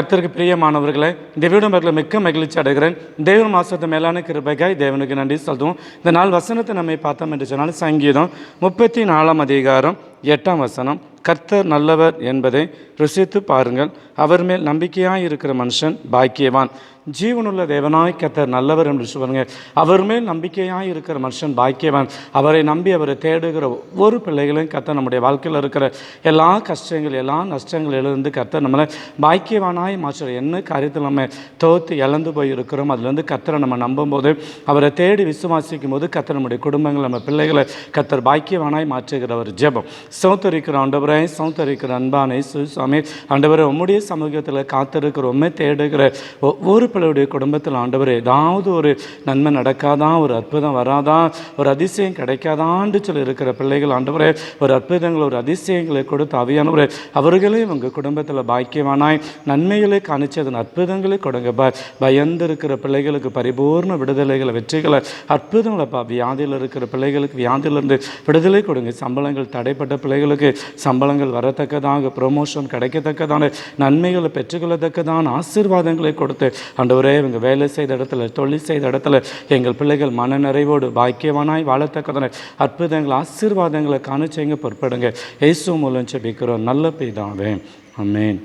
கர்த்தருக்கு பிரியமானவர்களை தேவியோட மக்களை மிக்க மகிழ்ச்சி அடைகிறேன். தேவன் மாசத்து மேலான கிருபைக்காய் தேவனுக்கு நன்றி சொல்லுவோம் இந்த நாள் வசனத்தை நம்ம பார்த்தோம் என்று சொன்னால் சங்கீதம் முப்பத்தி நாலாம் அதிகாரம் எட்டாம் வசனம் கர்த்தர் நல்லவர் என்பதை ருசித்து பாருங்கள். அவர் மேல் நம்பிக்கையாக இருக்கிற மனுஷன் பாக்கியவான். ஜீவனுள்ள தேவனாய் கத்தர் நல்லவர் என்று சொல்லுங்க. அவர் மேல் நம்பிக்கையாக இருக்கிற மனுஷன் பாக்கியவான். அவரை நம்பி அவரை தேடுகிற ஒவ்வொரு பிள்ளைகளையும் கர்த்தர் நம்முடைய வாழ்க்கையில் இருக்கிற எல்லா கஷ்டங்கள் எல்லா நஷ்டங்களிலிருந்து கத்தர் நம்மளை பாக்கியவானாய் மாற்ற என்ன காரியத்தில் நம்ம தோற்று இழந்து போய் இருக்கிறோம் அதுலேருந்து கத்தரை நம்ம நம்பும்போது அவரை தேடி விசுவாசிக்கும் போது கர்த்தர் நம்முடைய குடும்பங்கள் நம்ம பிள்ளைகளை கத்தர் பாக்கியவானாய் மாற்றுகிற ஒரு ஜெபம். சௌத்தரிக்கிற ஆண்டவரை சௌத்தரிக்கிற அன்பானை சுவாமி ஆண்டவரை உம்முடைய சமூகத்தில் காத்திருக்கிற உண்மை தேடுகிற ஒவ்வொரு பிள்ளையுடைய குடும்பத்தில் ஆண்டவர் ஏதாவது ஒரு நன்மை நடக்காதான் ஒரு அற்புதம் வராதான் ஒரு அதிசயம் கிடைக்காதான்னு சொல்லி இருக்கிற பிள்ளைகள் ஆண்டவரே ஒரு அற்புதங்கள் ஒரு அதிசயங்களை கொடுத்து அவையானவர் அவர்களே உங்கள் குடும்பத்தில் பாக்கியவானாய் நன்மைகளை காணிச்சதன் அற்புதங்களை கொடுங்க ப பயந்து இருக்கிற பிள்ளைகளுக்கு பரிபூர்ண விடுதலைகளை வெற்றிகளை அற்புதங்களைப்பா வியாதியில் இருக்கிற பிள்ளைகளுக்கு வியாதியிலிருந்து விடுதலை கொடுங்க சம்பளங்கள் தடைப்பட்ட பிள்ளைகளுக்கு சம்பளங்கள் வரத்தக்கதாக ப்ரொமோஷன் கிடைக்கத்தக்கதான நன்மைகளை பெற்றுக்கொள்ளத்தக்கதான ஆசீர்வாதங்களை கொடுத்து ஆண்டவரே இவங்க வேலை செய்த இடத்துல தொழில் செய்த இடத்துல எங்கள் பிள்ளைகள் மன நிறைவோடு பாக்கியவானாய் வாழத்தக்கதான அற்புதங்கள் ஆசீர்வாதங்களை காண பொறுப்படுங்க. இயேசு மூலம் செபிக்கிறோம் நல்ல பெய்தாவே அமேன்